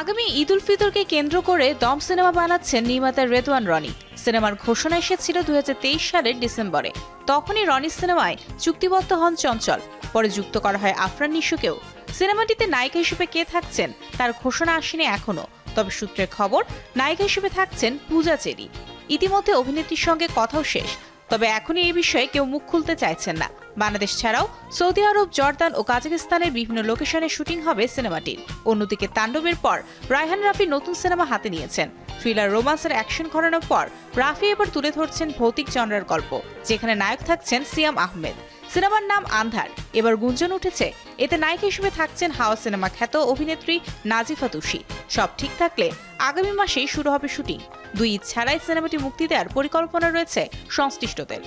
আগামী ঈদ উল ফিতরকে কেন্দ্র করে দম সিনেমা বানাচ্ছেন নির্মাতা রেদওয়ান রনি। সিনেমার ঘোষণা এসেছিল দুই সালের ডিসেম্বরে। তখনই রনির সিনেমায় চুক্তিবদ্ধ হন চঞ্চল, পরে যুক্ত করা হয় আফরান নিশুকেও। সিনেমাটিতে নায়িকা হিসেবে কে থাকছেন তার ঘোষণা আসেনি এখনও, তবে সূত্রের খবর, নায়িকা হিসেবে থাকছেন পূজা চেরি। ইতিমধ্যে অভিনেত্রীর সঙ্গে কথাও শেষ তবে এখনই এই বিষয়ে কেউ মুখ খুলতে চাইছেন না। বাংলাদেশ ছাড়াও সৌদি আরব, জর্দান ও কাজাকিস্তানের বিভিন্ন লোকেশনে শুটিং হবে সিনেমাটির অন্যদিকে তাণ্ডবের পর রায়হান রাফি নতুন সিনেমা হাতে নিয়েছেন। থ্রিলার রোমান্সের অ্যাকশন ঘরানোর পর রাফি এবার তুলে ধরছেন ভৌতিক জনরার গল্প, যেখানে নায়ক থাকছেন সিয়াম আহমেদ। সিনেমার নাম আন্ধার। এবার গুঞ্জন উঠেছে, এতে নায়িকা হিসেবে থাকছেন হাওয়া সিনেমা খ্যাত অভিনেত্রী নাজিফা তুষি সব ঠিক থাকলে আগামী মাসেই শুরু হবে শুটিং। দুই ছাড়াই সিনেমাটি মুক্তি দেওয়ার পরিকল্পনা রয়েছে সংশ্লিষ্টদের।